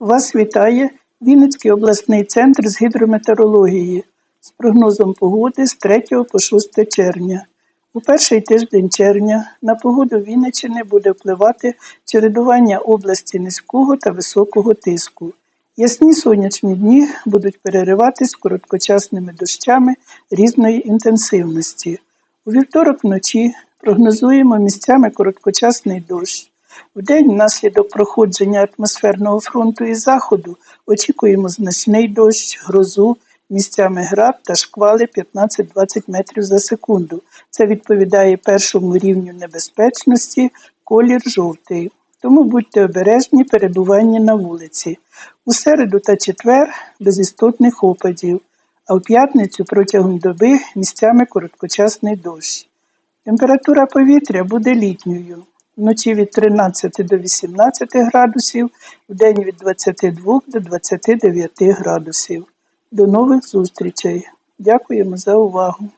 Вас вітає Вінницький обласний центр з гідрометеорології з прогнозом погоди з 3 по 6 червня. У перший тиждень червня на погоду Вінниччини буде впливати чередування області низького та високого тиску. Ясні сонячні дні будуть перериватись короткочасними дощами різної інтенсивності. У вівторок вночі прогнозуємо місцями короткочасний дощ. Вдень, внаслідок проходження атмосферного фронту із заходу, очікуємо значний дощ, грозу, місцями град та шквали 15-20 метрів за секунду. Це відповідає першому рівню небезпечності, колір жовтий. Тому будьте обережні перебування на вулиці. У середу та четвер без істотних опадів, а в п'ятницю протягом доби місцями короткочасний дощ. Температура повітря буде літньою. Вночі від 13 до 18 градусів, вдень від 22 до 29 градусів. До нових зустрічей. Дякуємо за увагу.